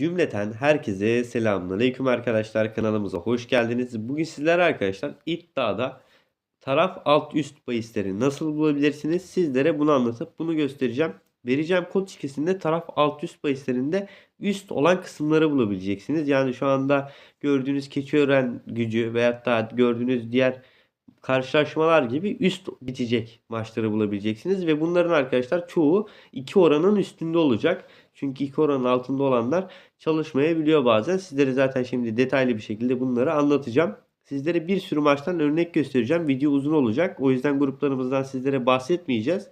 Cümleten herkese selamünaleyküm arkadaşlar kanalımıza hoş geldiniz. Bugün sizlere arkadaşlar iddiada taraf alt üst bahisleri nasıl bulabilirsiniz sizlere bunu anlatıp bunu göstereceğim. Vereceğim kod şirketinde taraf alt üst bahislerinde üst olan kısımları bulabileceksiniz. Yani şu anda gördüğünüz Keçiören gücü veyahut da gördüğünüz diğer karşılaşmalar gibi üst bitecek maçları bulabileceksiniz. Ve bunların arkadaşlar çoğu 2 oranın üstünde olacak. Çünkü 2 oranın altında olanlar çalışmayabiliyor bazen. Sizlere zaten şimdi detaylı bir şekilde bunları anlatacağım. Sizlere bir sürü maçtan örnek göstereceğim. Video uzun olacak. O yüzden gruplarımızdan sizlere bahsetmeyeceğiz.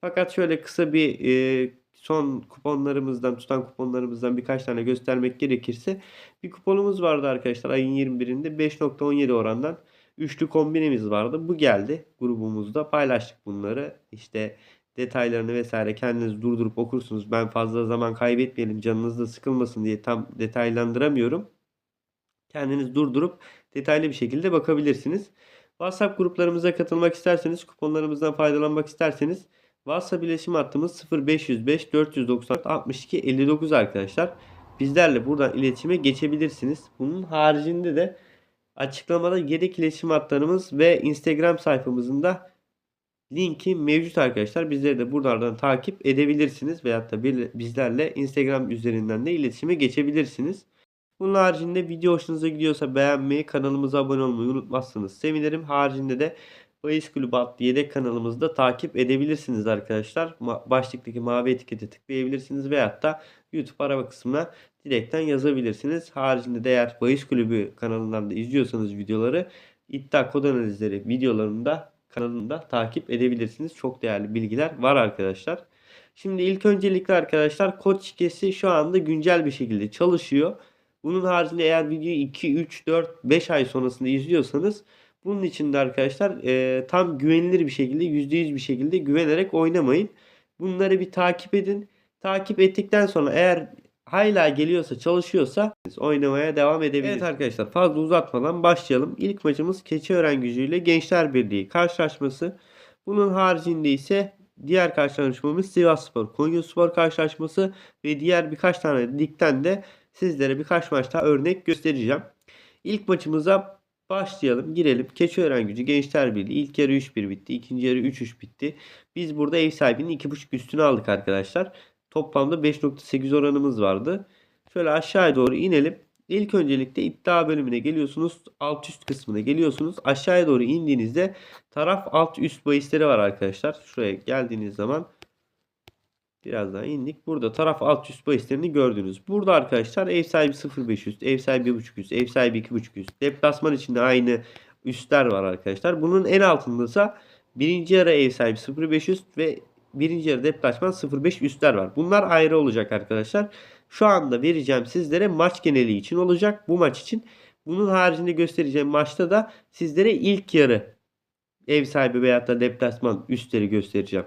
Fakat şöyle kısa bir e, son kuponlarımızdan, tutan kuponlarımızdan birkaç tane göstermek gerekirse bir kuponumuz vardı arkadaşlar ayın 21'inde 5.17 orandan üçlü kombinemiz vardı. Bu geldi grubumuzda paylaştık bunları. İşte detaylarını vesaire kendiniz durdurup okursunuz. Ben fazla zaman kaybetmeyelim canınız da sıkılmasın diye tam detaylandıramıyorum. Kendiniz durdurup detaylı bir şekilde bakabilirsiniz. WhatsApp gruplarımıza katılmak isterseniz, kuponlarımızdan faydalanmak isterseniz WhatsApp iletişim hattımız 0505 494 62 59 arkadaşlar. Bizlerle buradan iletişime geçebilirsiniz. Bunun haricinde de açıklamada yedek iletişim hatlarımız ve Instagram sayfamızın da linki mevcut arkadaşlar. Bizleri de buralardan takip edebilirsiniz. Veyahut da bir, bizlerle Instagram üzerinden de iletişime geçebilirsiniz. Bunun haricinde video hoşunuza gidiyorsa beğenmeyi, kanalımıza abone olmayı unutmazsınız. Sevinirim. Haricinde de Bayis Kulübü adlı yedek kanalımızda takip edebilirsiniz arkadaşlar. Başlıktaki mavi etikete tıklayabilirsiniz veyahut da YouTube arama kısmına direkten yazabilirsiniz. Haricinde de eğer Bayis Kulübü kanalından da izliyorsanız videoları iddia kod analizleri videolarında kanalında takip edebilirsiniz. Çok değerli bilgiler var arkadaşlar. Şimdi ilk öncelikle arkadaşlar kod şirkesi şu anda güncel bir şekilde çalışıyor. Bunun haricinde eğer videoyu 2, 3, 4, 5 ay sonrasında izliyorsanız bunun için de arkadaşlar e, tam güvenilir bir şekilde %100 bir şekilde güvenerek oynamayın. Bunları bir takip edin. Takip ettikten sonra eğer hala geliyorsa çalışıyorsa oynamaya devam edebilirsiniz. Evet arkadaşlar fazla uzatmadan başlayalım. İlk maçımız Keçiören gücüyle Gençler Birliği karşılaşması. Bunun haricinde ise diğer karşılaşmamız Sivasspor, Konyaspor karşılaşması ve diğer birkaç tane ligden de sizlere birkaç maç daha örnek göstereceğim. İlk maçımıza başlayalım. Girelim. Keçiören gücü Gençler Birliği. İlk yarı 3-1 bitti. İkinci yarı 3-3 bitti. Biz burada ev sahibinin 2.5 üstünü aldık arkadaşlar. Toplamda 5.8 oranımız vardı. Şöyle aşağıya doğru inelim. İlk öncelikle iddia bölümüne geliyorsunuz. Alt üst kısmına geliyorsunuz. Aşağıya doğru indiğinizde taraf alt üst bahisleri var arkadaşlar. Şuraya geldiğiniz zaman Biraz daha indik. Burada taraf alt üst bahislerini gördünüz. Burada arkadaşlar ev sahibi 0.5 üst, ev sahibi 1.5 üst, ev sahibi 2.5 üst. Deplasman içinde aynı üstler var arkadaşlar. Bunun en altındaysa birinci yarı ev sahibi 0.5 üst ve birinci yarı deplasman 0.5 üstler var. Bunlar ayrı olacak arkadaşlar. Şu anda vereceğim sizlere maç geneli için olacak. Bu maç için. Bunun haricinde göstereceğim maçta da sizlere ilk yarı ev sahibi veyahut da deplasman üstleri göstereceğim.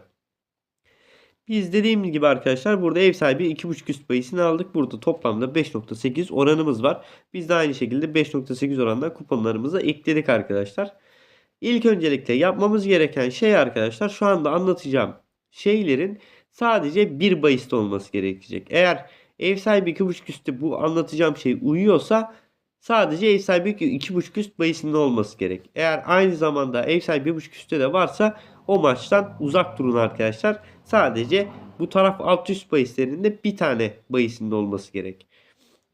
Biz dediğim gibi arkadaşlar burada ev sahibi 2.5 üst bayisini aldık. Burada toplamda 5.8 oranımız var. Biz de aynı şekilde 5.8 orandan kuponlarımıza ekledik arkadaşlar. İlk öncelikle yapmamız gereken şey arkadaşlar şu anda anlatacağım şeylerin sadece bir bahiste olması gerekecek. Eğer ev sahibi 2.5 üstte bu anlatacağım şey uyuyorsa sadece ev sahibi 2.5 üst bahisinde olması gerek. Eğer aynı zamanda ev sahibi 1.5 üstte de varsa o maçtan uzak durun arkadaşlar. Sadece bu taraf alt üst bahislerinde bir tane bahisinde olması gerek.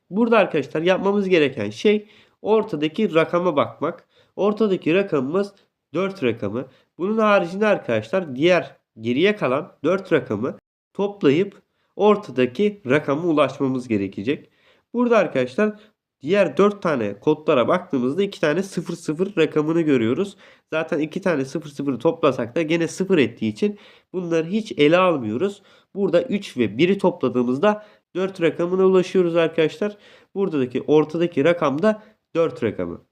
Burada arkadaşlar yapmamız gereken şey ortadaki rakama bakmak. Ortadaki rakamımız 4 rakamı. Bunun haricinde arkadaşlar diğer geriye kalan 4 rakamı toplayıp ortadaki rakama ulaşmamız gerekecek. Burada arkadaşlar Diğer 4 tane kodlara baktığımızda 2 tane 00 rakamını görüyoruz. Zaten 2 tane 00'ı toplasak da gene 0 ettiği için bunları hiç ele almıyoruz. Burada 3 ve 1'i topladığımızda 4 rakamına ulaşıyoruz arkadaşlar. Buradaki ortadaki rakam da 4 rakamı.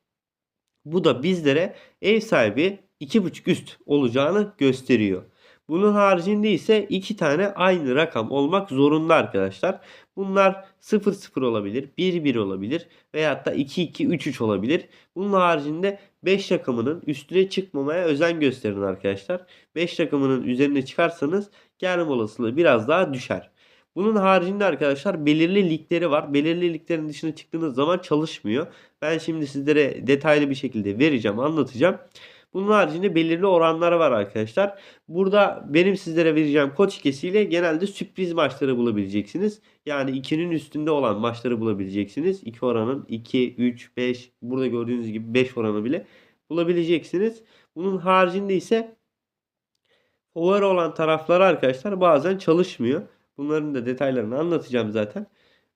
Bu da bizlere ev sahibi 2.5 üst olacağını gösteriyor. Bunun haricinde ise iki tane aynı rakam olmak zorunda arkadaşlar. Bunlar 0 0 olabilir, 1 1 olabilir veyahut da 2 2 3 3 olabilir. Bunun haricinde 5 rakamının üstüne çıkmamaya özen gösterin arkadaşlar. 5 rakamının üzerine çıkarsanız gelme olasılığı biraz daha düşer. Bunun haricinde arkadaşlar belirli ligleri var. Belirli liglerin dışına çıktığınız zaman çalışmıyor. Ben şimdi sizlere detaylı bir şekilde vereceğim, anlatacağım. Bunun haricinde belirli oranları var arkadaşlar. Burada benim sizlere vereceğim koç ikisiyle genelde sürpriz maçları bulabileceksiniz. Yani 2'nin üstünde olan maçları bulabileceksiniz. 2 oranın 2, 3, 5 burada gördüğünüz gibi 5 oranı bile bulabileceksiniz. Bunun haricinde ise favori olan tarafları arkadaşlar bazen çalışmıyor. Bunların da detaylarını anlatacağım zaten.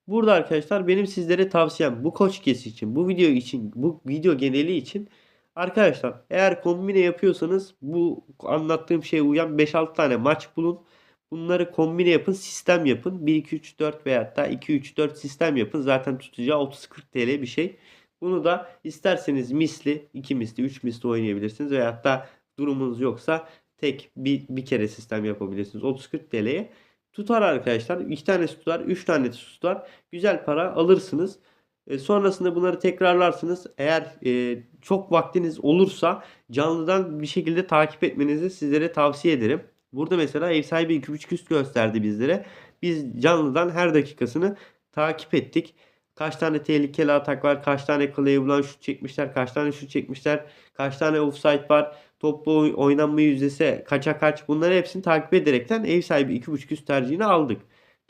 Burada arkadaşlar benim sizlere tavsiyem bu koç kesi için, bu video için, bu video geneli için arkadaşlar eğer kombine yapıyorsanız bu anlattığım şeye uyan 5-6 tane maç bulun. Bunları kombine yapın, sistem yapın. 1 2 3 4 veya da 2 3 4 sistem yapın. Zaten tutacağı 30 40 TL bir şey. Bunu da isterseniz misli, 2 misli, 3 misli oynayabilirsiniz veya da durumunuz yoksa tek bir, bir kere sistem yapabilirsiniz. 30-40 TL'ye tutar arkadaşlar. 2 tanesi tutar, 3 tanesi tutar. Güzel para alırsınız. E, sonrasında bunları tekrarlarsınız. Eğer e, çok vaktiniz olursa canlıdan bir şekilde takip etmenizi sizlere tavsiye ederim. Burada mesela ev sahibi 2.5 üst gösterdi bizlere. Biz canlıdan her dakikasını takip ettik. Kaç tane tehlikeli atak var, kaç tane Cleveland şut çekmişler, kaç tane şut çekmişler, kaç tane offside var, toplu oynanma yüzdesi kaça kaç bunları hepsini takip ederekten ev sahibi 2.5 üst tercihini aldık.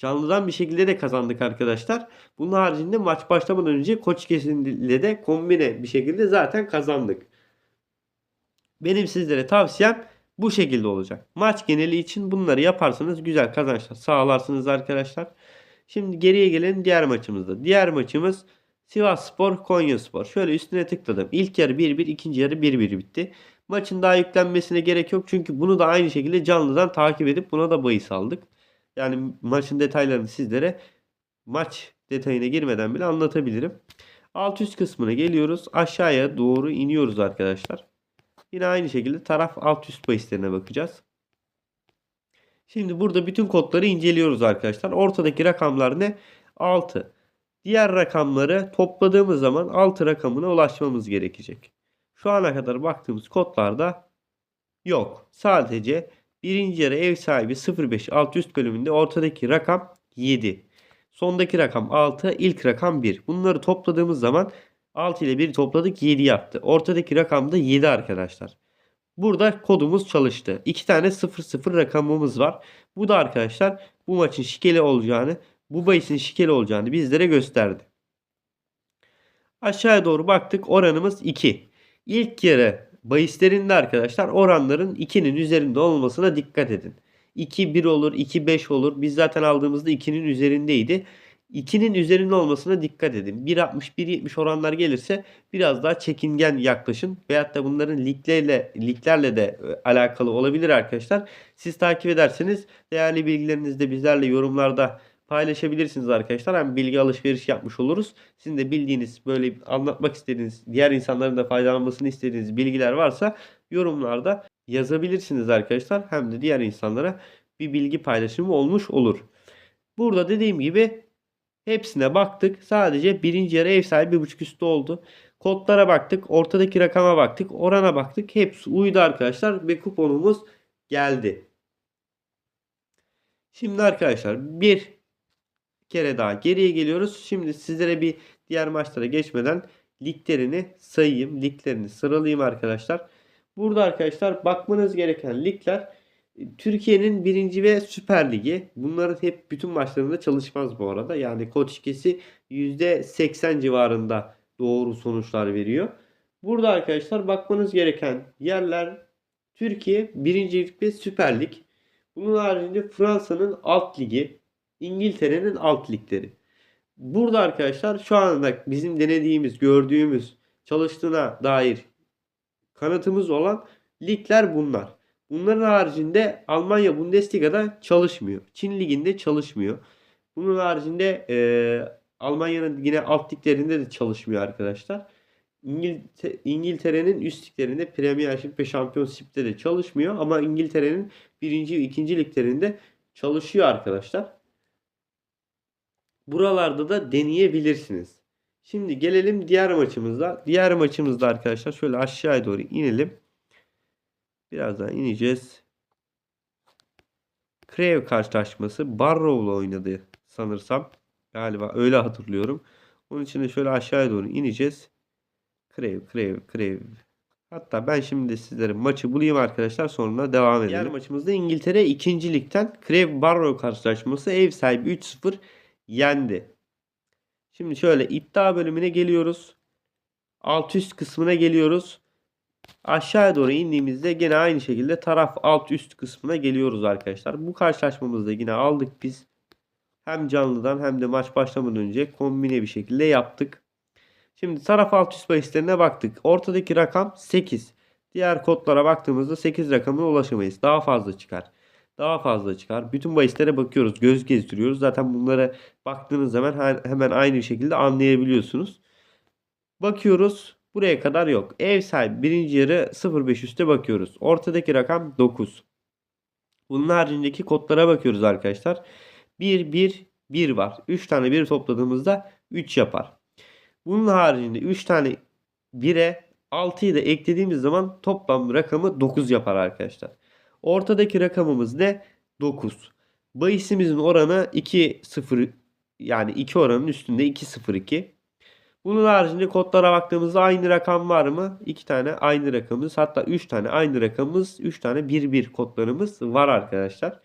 Canlıdan bir şekilde de kazandık arkadaşlar. Bunun haricinde maç başlamadan önce koç kesinlikle de kombine bir şekilde zaten kazandık. Benim sizlere tavsiyem bu şekilde olacak. Maç geneli için bunları yaparsanız güzel kazançlar sağlarsınız arkadaşlar. Şimdi geriye gelelim diğer maçımızda. Diğer maçımız Sivas Spor Konya Spor. Şöyle üstüne tıkladım. İlk yarı 1-1, ikinci yarı 1-1 bitti. Maçın daha yüklenmesine gerek yok. Çünkü bunu da aynı şekilde canlıdan takip edip buna da bahis aldık. Yani maçın detaylarını sizlere maç detayına girmeden bile anlatabilirim. Alt üst kısmına geliyoruz. Aşağıya doğru iniyoruz arkadaşlar. Yine aynı şekilde taraf alt üst bahislerine bakacağız. Şimdi burada bütün kodları inceliyoruz arkadaşlar. Ortadaki rakamlar ne? 6. Diğer rakamları topladığımız zaman 6 rakamına ulaşmamız gerekecek. Şu ana kadar baktığımız kodlarda yok. Sadece birinci yarı ev sahibi 05 alt üst bölümünde ortadaki rakam 7. Sondaki rakam 6, ilk rakam 1. Bunları topladığımız zaman 6 ile 1 topladık 7 yaptı. Ortadaki rakam da 7 arkadaşlar. Burada kodumuz çalıştı. 2 tane 00 rakamımız var. Bu da arkadaşlar bu maçın şikeli olacağını, bu bahisin şikeli olacağını bizlere gösterdi. Aşağıya doğru baktık. Oranımız 2. İlk yarı bahislerinde arkadaşlar oranların 2'nin üzerinde olmasına dikkat edin. 2 1 olur, 2 5 olur. Biz zaten aldığımızda 2'nin üzerindeydi. 2'nin üzerinde olmasına dikkat edin. 1.60 1.70 oranlar gelirse biraz daha çekingen yaklaşın. Veyahut da bunların liglerle liglerle de e, alakalı olabilir arkadaşlar. Siz takip ederseniz değerli bilgilerinizi de bizlerle yorumlarda paylaşabilirsiniz arkadaşlar. Hem bilgi alışveriş yapmış oluruz. Sizin de bildiğiniz böyle anlatmak istediğiniz, diğer insanların da faydalanmasını istediğiniz bilgiler varsa yorumlarda yazabilirsiniz arkadaşlar. Hem de diğer insanlara bir bilgi paylaşımı olmuş olur. Burada dediğim gibi hepsine baktık. Sadece birinci yarı ev sahibi 1.5 üstü oldu. Kodlara baktık. Ortadaki rakama baktık. Orana baktık. Hepsi uydu arkadaşlar. Ve kuponumuz geldi. Şimdi arkadaşlar bir kere daha geriye geliyoruz. Şimdi sizlere bir diğer maçlara geçmeden liglerini sayayım. Liglerini sıralayayım arkadaşlar. Burada arkadaşlar bakmanız gereken ligler Türkiye'nin birinci ve Süper Ligi. Bunların hep bütün maçlarında çalışmaz bu arada. Yani koç ikisi %80 civarında doğru sonuçlar veriyor. Burada arkadaşlar bakmanız gereken yerler Türkiye birincilik ve Süper Lig. Bunun haricinde Fransa'nın alt ligi, İngiltere'nin alt ligleri. Burada arkadaşlar şu anda bizim denediğimiz, gördüğümüz, çalıştığına dair kanıtımız olan ligler bunlar. Bunların haricinde Almanya Bundesliga'da çalışmıyor. Çin Ligi'nde çalışmıyor. Bunun haricinde e, Almanya'nın yine alt liglerinde de çalışmıyor arkadaşlar. İngiltere, İngiltere'nin üst liglerinde Premiership ve Championship'te de çalışmıyor. Ama İngiltere'nin birinci ve ikinci liglerinde çalışıyor arkadaşlar. Buralarda da deneyebilirsiniz. Şimdi gelelim diğer maçımızda. Diğer maçımızda arkadaşlar şöyle aşağıya doğru inelim. Birazdan ineceğiz. Crave karşılaşması Barrow'la oynadı sanırsam. Galiba öyle hatırlıyorum. Onun için de şöyle aşağıya doğru ineceğiz. Crave, Crave, Crave. Hatta ben şimdi sizlere maçı bulayım arkadaşlar sonra devam edelim. Diğer maçımızda İngiltere 2. Lig'den Barrow karşılaşması ev sahibi 3-0 yendi. Şimdi şöyle iddia bölümüne geliyoruz. Alt üst kısmına geliyoruz. Aşağıya doğru indiğimizde gene aynı şekilde taraf alt üst kısmına geliyoruz arkadaşlar. Bu karşılaşmamızda yine aldık biz. Hem canlıdan hem de maç başlamadan önce kombine bir şekilde yaptık. Şimdi taraf alt üst bahislerine baktık. Ortadaki rakam 8. Diğer kodlara baktığımızda 8 rakamına ulaşamayız. Daha fazla çıkar. Daha fazla çıkar. Bütün bahislere bakıyoruz. Göz gezdiriyoruz. Zaten bunlara baktığınız zaman hemen aynı şekilde anlayabiliyorsunuz. Bakıyoruz. Buraya kadar yok. Ev sahibi birinci yarı 0.5 üstte bakıyoruz. Ortadaki rakam 9. Bunun haricindeki kodlara bakıyoruz arkadaşlar. 1, 1, 1 var. 3 tane 1 topladığımızda 3 yapar. Bunun haricinde 3 tane 1'e 6'yı da eklediğimiz zaman toplam rakamı 9 yapar arkadaşlar. Ortadaki rakamımız ne? 9. Bahisimizin oranı 2 0 yani 2 oranın üstünde 2 0 2. Bunun haricinde kodlara baktığımızda aynı rakam var mı? 2 tane aynı rakamımız hatta 3 tane aynı rakamımız 3 tane 1 1 kodlarımız var arkadaşlar.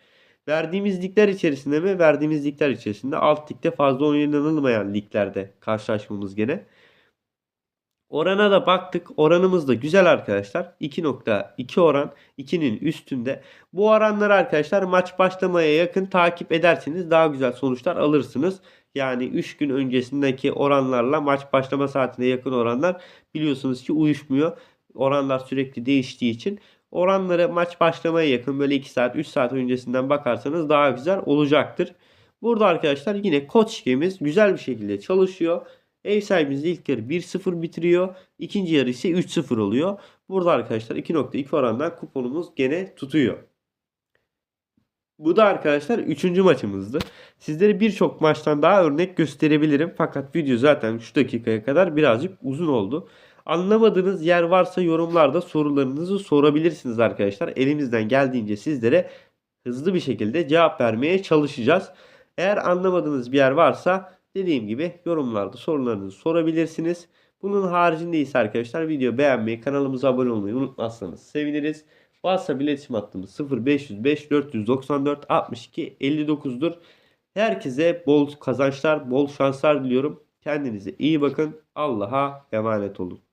Verdiğimiz ligler içerisinde mi? Verdiğimiz ligler içerisinde alt ligde fazla oynanılmayan liglerde karşılaşmamız gene. Orana da baktık. Oranımız da güzel arkadaşlar. 2.2 oran 2'nin üstünde. Bu oranları arkadaşlar maç başlamaya yakın takip ederseniz daha güzel sonuçlar alırsınız. Yani 3 gün öncesindeki oranlarla maç başlama saatine yakın oranlar biliyorsunuz ki uyuşmuyor. Oranlar sürekli değiştiği için oranları maç başlamaya yakın böyle 2 saat 3 saat öncesinden bakarsanız daha güzel olacaktır. Burada arkadaşlar yine kod şemimiz güzel bir şekilde çalışıyor. Ev sahibimiz ilk yarı 1-0 bitiriyor. İkinci yarı ise 3-0 oluyor. Burada arkadaşlar 2.2 orandan kuponumuz gene tutuyor. Bu da arkadaşlar 3. maçımızdı. Sizlere birçok maçtan daha örnek gösterebilirim. Fakat video zaten şu dakikaya kadar birazcık uzun oldu. Anlamadığınız yer varsa yorumlarda sorularınızı sorabilirsiniz arkadaşlar. Elimizden geldiğince sizlere hızlı bir şekilde cevap vermeye çalışacağız. Eğer anlamadığınız bir yer varsa dediğim gibi yorumlarda sorularınızı sorabilirsiniz. Bunun haricinde ise arkadaşlar video beğenmeyi, kanalımıza abone olmayı unutmazsanız seviniriz. WhatsApp iletişim hattımız 0505 494 62 59'dur. Herkese bol kazançlar, bol şanslar diliyorum. Kendinize iyi bakın. Allah'a emanet olun.